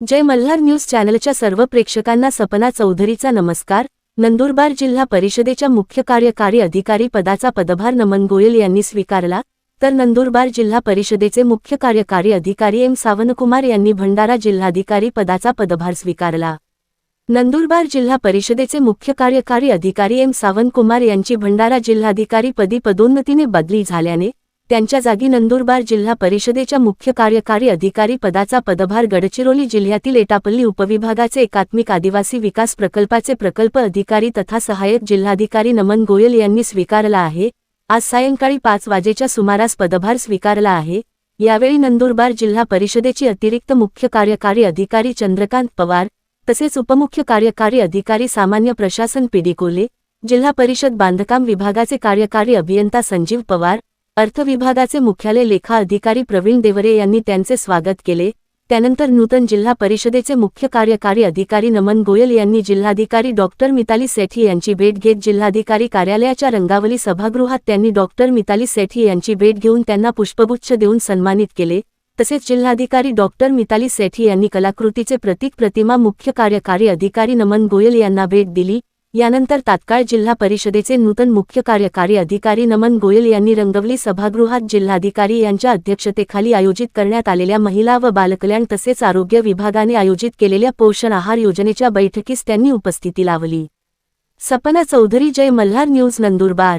जय Malhar news चॅनलच्या सर्व प्रेक्षकांना सपना चौधरीचा नमस्कार. नंदुरबार जिल्हा परिषदेच्या मुख्य कार्यकारी अधिकारी पदाचा पदभार नमन गोयल यांनी स्वीकारला. तर नंदुरबार जिल्हा परिषदेचे मुख्य कार्यकारी अधिकारी एम सावनकुमार यांनी भंडारा जिल्हाधिकारी पदाचा पदभार स्वीकारला. नंदुरबार जिल्हा परिषदेचे मुख्य कार्यकारी अधिकारी एम सावनकुमार यांची भंडारा जिल्हाधिकारी पदी पदोन्नतीने बदली झाल्याने त्यांच्या जागी नंदुरबार जिल्हा परिषदेच्या मुख्य कार्यकारी अधिकारी पदाचा पदभार गडचिरोली जिल्ह्यातील एटापल्ली उपविभागाचे एकात्मिक आदिवासी विकास प्रकल्पाचे प्रकल्प अधिकारी तथा सहाय्यक जिल्हाधिकारी नमन गोयल यांनी स्वीकारला आहे. आज सायंकाळी पाच वाजेच्या सुमारास पदभार स्वीकारला आहे. यावेळी नंदुरबार जिल्हा परिषदेची अतिरिक्त मुख्य कार्यकारी अधिकारी चंद्रकांत पवार तसेच उपमुख्य कार्यकारी अधिकारी सामान्य प्रशासन पिडिकोले जिल्हा परिषद बांधकाम विभागाचे कार्यकारी अभियंता संजीव पवार अर्थविभागाचे मुख्यालय लेखा अधिकारी प्रवीण देवरे यांनी त्यांचे स्वागत केले. त्यानंतर नूतन जिल्हा परिषदेचे मुख्य कार्यकारी अधिकारी नमन गोयल यांनी जिल्हाधिकारी डॉक्टर मिताली सेठी यांची भेट घेत जिल्हाधिकारी कार्यालयाच्या रंगावली सभागृहात त्यांनी डॉक्टर मिताली सेठी यांची भेट घेऊन त्यांना पुष्पगुच्छ देऊन सन्मानित केले. तसेच जिल्हाधिकारी डॉक्टर मिताली सेठी यांनी कलाकृतीचे प्रतीक प्रतिमा मुख्य कार्यकारी अधिकारी नमन गोयल यांना भेट दिली. यानंतर तात्काळ जिल्हा परिषदेचे नूतन मुख्य कार्यकारी अधिकारी नमन गोयल यांनी रंगवली सभागृहात जिल्हाधिकारी यांच्या अध्यक्षतेखाली आयोजित करण्यात आलेल्या महिला व बालकल्याण तसेच आरोग्य विभागाने आयोजित केलेल्या पोषण आहार योजनेच्या बैठकीस त्यांनी उपस्थिती लावली. सपना चौधरी जय मल्हार न्यूज नंदुरबार.